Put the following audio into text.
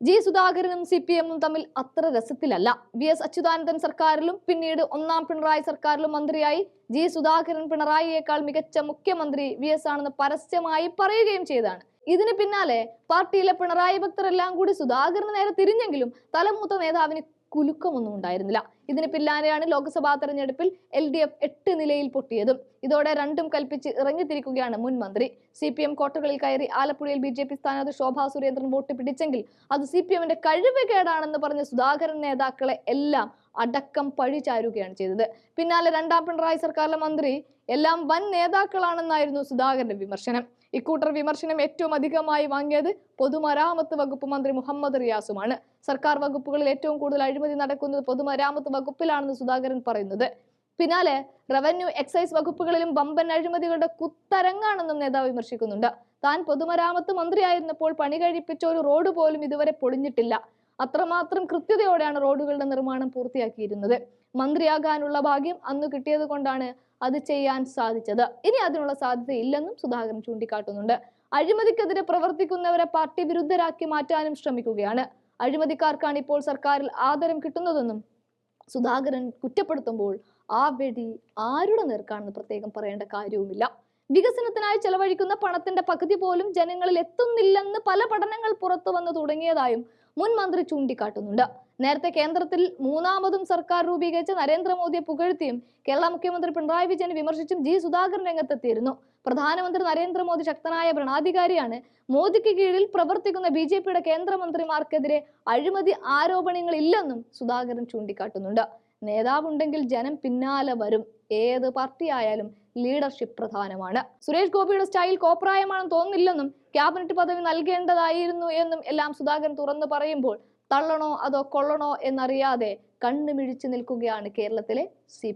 G സുധാകരനും C P എമ്മും തമ്മിൽ അത്ര രസത്തിലല്ല. വി എസ് അച്യുതാനന്ദൻ സർക്കാരിലും പിന്നീട് ഒന്നാം പിണറായി സർക്കാരിലും മന്ത്രിയായി ജി സുധാകരൻ പിണറായിയേക്കാൾ മികച്ച മുഖ്യമന്ത്രി വി എസ് ആണെന്ന് പരസ്യമായി പറയുകയും ചെയ്താണ് ഇതിന് പിന്നാലെ പാർട്ടിയിലെ പിണറായി ഭക്തരെല്ലാം കൂടി സുധാകരന് നേരെ തിരിഞ്ഞെങ്കിലും തലമൂത്ത നേതാവിന് കുലുക്കമൊന്നും ഉണ്ടായിരുന്നില്ല. ഇതിന് പിന്നാലെയാണ് ലോക്സഭാ തെരഞ്ഞെടുപ്പിൽ എൽ ഡി എഫ് എട്ട് നിലയിൽ പൊട്ടിയതും. ഇതോടെ രണ്ടും കൽപ്പിച്ച് ഇറങ്ങിത്തിരിക്കുകയാണ് മുൻ മന്ത്രി. സി പി എം കോട്ടകളിൽ കയറി ആലപ്പുഴയിൽ ബി ജെ പി സ്ഥാനാർത്ഥി ശോഭാ സുരേന്ദ്രൻ വോട്ട് പിടിച്ചെങ്കിൽ അത് സി പി എമ്മിന്റെ കഴിവ് കേടാണെന്ന് പറഞ്ഞ സുധാകരൻ നേതാക്കളെ എല്ലാം അടക്കം പഴി ചാരുകയാണ് ചെയ്തത്. പിന്നാലെ രണ്ടാം പിണറായി സർക്കാരിലെ മന്ത്രി എല്ലാം വൻ നേതാക്കളാണെന്നായിരുന്നു സുധാകരന്റെ വിമർശനം. ഇക്കൂട്ടർ വിമർശനം ഏറ്റവും അധികമായി വാങ്ങിയത് പൊതുമരാമത്ത് വകുപ്പ് മന്ത്രി മുഹമ്മദ് റിയാസുമാണ്. സർക്കാർ വകുപ്പുകളിൽ ഏറ്റവും കൂടുതൽ അഴിമതി നടക്കുന്നത് പൊതുമരാമത്ത് വകുപ്പിലാണെന്ന് സുധാകരൻ പറയുന്നത്. പിന്നാലെ റവന്യൂ എക്സൈസ് വകുപ്പുകളിലും ബമ്പൻ അഴിമതികളുടെ കുത്തരങ്ങാണെന്നും നേതാവ് വിമർശിക്കുന്നുണ്ട്. താൻ പൊതുമരാമത്ത് മന്ത്രിയായിരുന്നപ്പോൾ പണി കഴിപ്പിച്ച ഒരു റോഡ് പോലും ഇതുവരെ പൊളിഞ്ഞിട്ടില്ല. അത്രമാത്രം കൃത്യതയോടെയാണ് റോഡുകളുടെ നിർമ്മാണം പൂർത്തിയാക്കിയിരുന്നത്. മന്ത്രിയാകാനുള്ള ഭാഗ്യം അന്ന് കിട്ടിയത് കൊണ്ടാണ് അത് ചെയ്യാൻ സാധിച്ചത്. ഇനി അതിനുള്ള സാധ്യത ഇല്ലെന്നും സുധാകരൻ ചൂണ്ടിക്കാട്ടുന്നുണ്ട്. അഴിമതിക്കെതിരെ പ്രവർത്തിക്കുന്നവരെ പാർട്ടി വിരുദ്ധരാക്കി മാറ്റാനും ശ്രമിക്കുകയാണ്. അഴിമതിക്കാർക്കാണ് ഇപ്പോൾ സർക്കാരിൽ ആദരം കിട്ടുന്നതെന്നും സുധാകരൻ കുറ്റപ്പെടുത്തുമ്പോൾ ആ വെടി ആരുടെ നേർക്കാണെന്ന് പ്രത്യേകം പറയേണ്ട കാര്യവുമില്ല. വികസനത്തിനായി ചെലവഴിക്കുന്ന പണത്തിന്റെ പകുതി പോലും ജനങ്ങളിൽ എത്തുന്നില്ലെന്ന് പല പഠനങ്ങൾ പുറത്തു വന്നു തുടങ്ങിയതായും മുൻ മന്ത്രി ചൂണ്ടിക്കാട്ടുന്നുണ്ട്. നേരത്തെ കേന്ദ്രത്തിൽ മൂന്നാമതും സർക്കാർ രൂപീകരിച്ച നരേന്ദ്രമോദിയെ പുകഴ്ത്തിയും കേരള മുഖ്യമന്ത്രി പിണറായി വിജയനെ വിമർശിച്ചും ജി സുധാകരൻ രംഗത്തെത്തിയിരുന്നു. പ്രധാനമന്ത്രി നരേന്ദ്രമോദി ശക്തനായ ഭരണാധികാരിയാണ്. മോദിക്ക് കീഴിൽ പ്രവർത്തിക്കുന്ന ബി ജെ പിയുടെ കേന്ദ്രമന്ത്രിമാർക്കെതിരെ അഴിമതി ആരോപണങ്ങൾ ഇല്ലെന്നും സുധാകരൻ ചൂണ്ടിക്കാട്ടുന്നുണ്ട്. നേതാവുണ്ടെങ്കിൽ ജനം പിന്നാലെ വരും. ഏത് പാർട്ടി ആയാലും ലീഡർഷിപ്പ് പ്രധാനമാണ്. സുരേഷ് ഗോപിയുടെ സ്റ്റൈൽ കോപ്രായമാണെന്ന് തോന്നില്ലെന്നും ക്യാബിനറ്റ് പദവി നൽകേണ്ടതായിരുന്നു എന്നും എല്ലാം സുധാകരൻ തുറന്നു പറയുമ്പോൾ തള്ളണോ അതോ കൊള്ളണോ എന്നറിയാതെ കണ്ണുമിഴിച്ചു നിൽക്കുകയാണ് കേരളത്തിലെ സി